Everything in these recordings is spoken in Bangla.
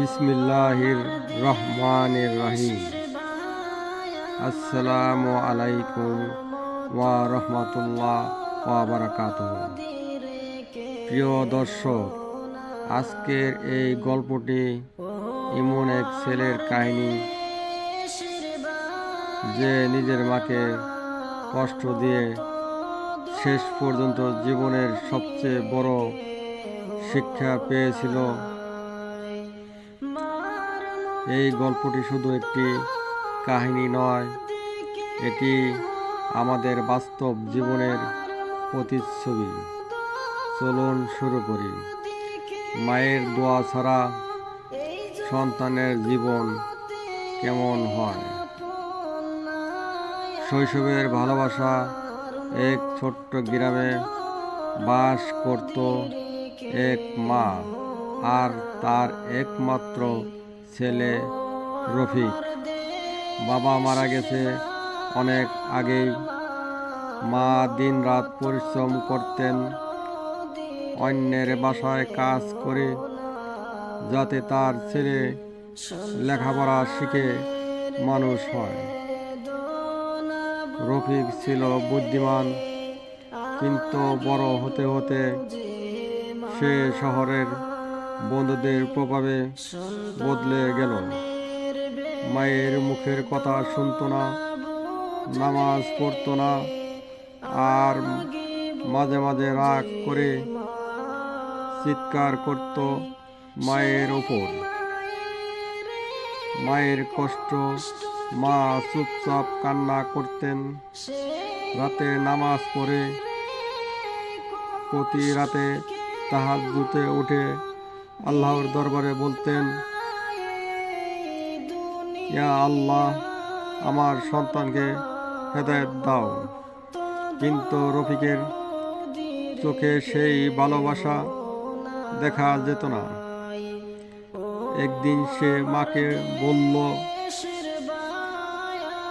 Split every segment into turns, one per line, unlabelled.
বিসমিল্লাহির রহমানির রহিম। আসসালামু আলাইকুম ওয়া রহমতুল্লাহ ওয়া বারাকাতুহ। প্রিয় দর্শক, আজকের এই গল্পটি এমন এক ছেলের কাহিনী, যে নিজের মাকে কষ্ট দিয়ে শেষ পর্যন্ত জীবনের সবচেয়ে বড় শিক্ষা পেয়েছিল এই গল্পটি শুধু একটি কাহিনী নয়, এটি আমাদের বাস্তব জীবনের প্রতিচ্ছবি। চলুন শুরু করি। মায়ের দোয়া ছাড়া সন্তানের জীবন কেমন হয়? শৈশবের ভালোবাসা এক ছোট্ট গ্রামে বাস করত এক মা, আর তার একমাত্র ছেলে রফিক। বাবা মারা গেছে অনেক আগেই। মা দিন রাত পরিশ্রম করতেন, অন্যের বাসায় কাজ করে যাতে তার ছেলে লেখাপড়া শিখে মানুষ হয়। রফিক ছিল বুদ্ধিমান, কিন্তু বড় হতে হতে সে শহরের বন্ধুদের প্রভাবে বদলে গেল। মায়ের মুখের কথা শুনতো না, নামাজ পড়তো না, আর মাঝে মাঝে রাগ করে চিৎকার করত মায়ের ওপর। মায়ের কষ্ট, মা চুপচাপ কান্না করতেন। রাতে নামাজ পড়ে, প্রতি রাতে তাহার জুতে উঠে আল্লাহর দরবারে বলতেন, ইয়া আল্লাহ, আমার সন্তানকে হেদায়ত দাও। কিন্তু রফিকের চোখে সেই ভালোবাসা দেখা যেত না। একদিন সে মাকে বলল,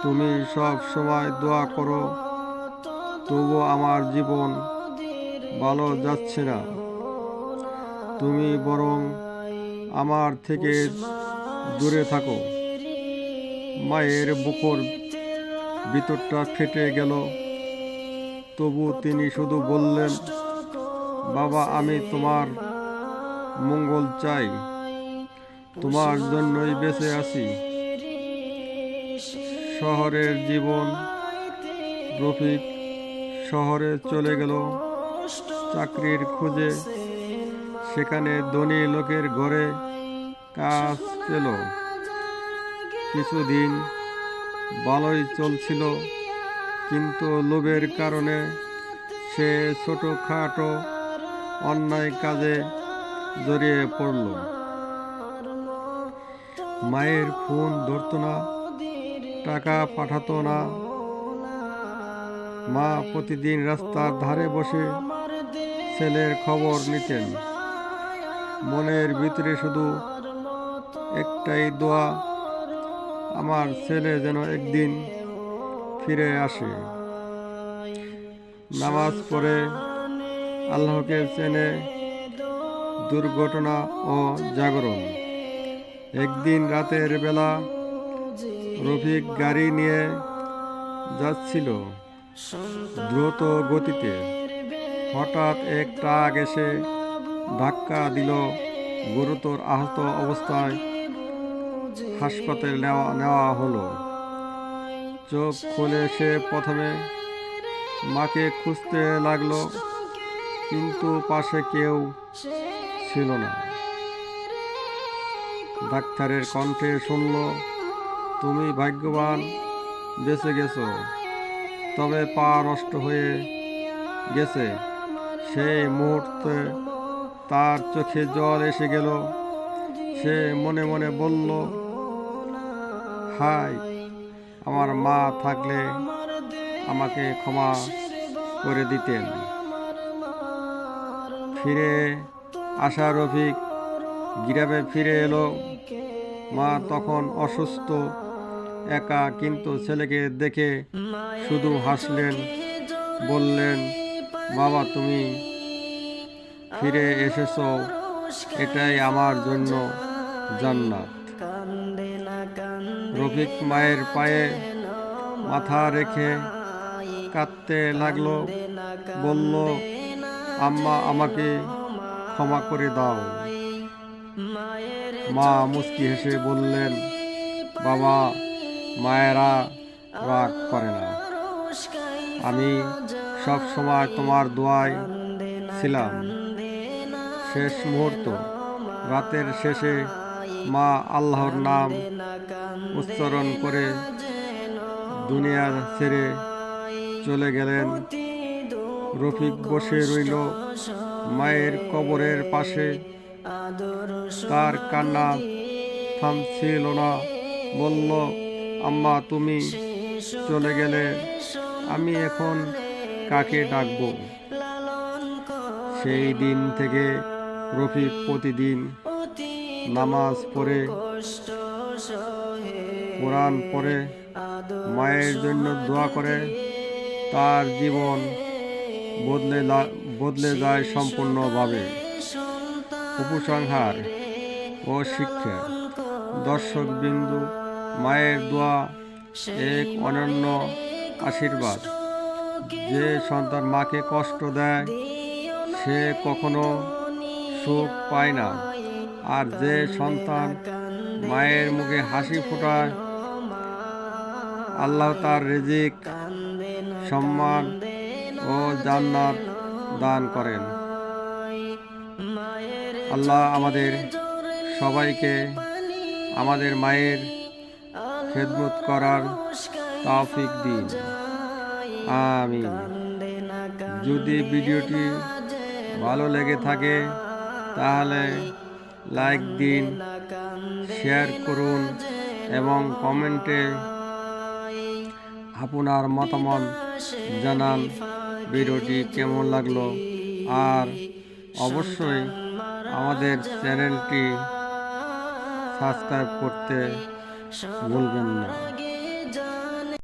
তুমি সব সময় দোয়া করো তবু আমার জীবন ভালো যাচ্ছে না। তুমি বরং আমার থেকে দূরে থাকো। মায়ের বুকর ভিতরটা ফেটে গেল। তবু তিনি শুধু বললেন, বাবা, আমি তোমার মঙ্গল চাই। তোমার জন্যই বেঁচে আছি। শহরের জীবন রফিক শহরে চলে গেল। চাকরির খুঁজে সেখানে ধনী লোকের ঘরে কাজ পেল কিছুদিন ভালোই চলছিল, কিন্তু লোভের কারণে সে ছোটোখাটো অন্যায় কাজে জড়িয়ে পড়ল। মায়ের ফোন ধরতো না, টাকা পাঠাতো না। মা প্রতিদিন রাস্তার ধারে বসে ছেলের খবর নিতেন। মনের ভিতরে শুধু একটাই দোয়া, আমার ছেলে যেন একদিন ফিরে আসে। নামাজ পড়ে আল্লাহকে চেনে দুর্ঘটনা ও জাগরণ। একদিন রাতের বেলা রফিক গাড়ি নিয়ে যাচ্ছিল দ্রুত গতিতে। হঠাৎ এক ট্রাক এসে ধাক্কা দিল। গুরুতর আহত অবস্থায় হাসপাতালে নেওয়া নেওয়া হলো। চোখ খুলে সে প্রথমে মাকে খুঁজতে লাগল, কিন্তু পাশে কেউ ছিল না। ডাক্তারের কণ্ঠে শুনল, তুমি ভাগ্যবান, বেঁচে গেছো। তবে পা নষ্ট হয়ে গেছে। সেই মুহূর্তে তার চোখে জল এসে গেল। সে মনে মনে বলল হাই আমার মা থাকলে আমাকে ক্ষমা করে দিতেন। ফিরে আসা রফিক গ্রামে ফিরে এলো। মা তখন অসুস্থ, একা, কিন্তু ছেলেকে দেখে শুধু হাসলেন, বললেন, বাবা, তুমি ফিরে এসেছ, এটাই আমার জন্য জান্নাত। রফিক মায়ের পায়ে মাথা রেখে কাঁদতে লাগল, বলল, আম্মা, আমাকে ক্ষমা করে দাও। মা মুস্কি হেসে বললেন, বাবা, মায়েরা রাগ করে না। আমি সব সময় তোমার দোয়ায় ছিলাম। শেষ মুহূর্ত। রাতের শেষে মা আল্লাহর নাম উচ্চারণ করে দুনিয়া ছেড়ে চলে গেলেন। রফিক বসে রইল মায়ের কবরের পাশে। তার কান্না থামছিল না। বলল, আম্মা, তুমি চলে গেলে আমি এখন কাকে ডাকবো? সেই দিন থেকে রফিক প্রতিদিন নামাজ পড়ে, কোরআন পড়ে, মায়ের জন্য দোয়া করে, তার জীবন বদলে বদলে যায় সম্পূর্ণভাবে। উপসংহার ও শিক্ষা। দর্শক বিন্দু মায়ের দোয়া এক অনন্য আশীর্বাদ। যে সন্তান মাকে কষ্ট দেয়, সে কখনো সুখ পায় না। আর যে সন্তান মায়ের মুখে হাসি ফোটায়, আল্লাহ তার রিজিক, সম্মান ও জান্নাত দান করেন। আল্লাহ আমাদের সবাইকে আমাদের মায়ের খেদমত করার তাফিক দিন। আমিন। যদি ভিডিওটি ভালো লেগে থাকে তাহলে লাইক দিন, শেয়ার করুন এবং কমেন্টে আপনার মতামত জানান। ভিডিওটি কেমন লাগল? আর অবশ্যই আমাদের চ্যানেলটি সাবস্ক্রাইব করতে ভুলবেন না।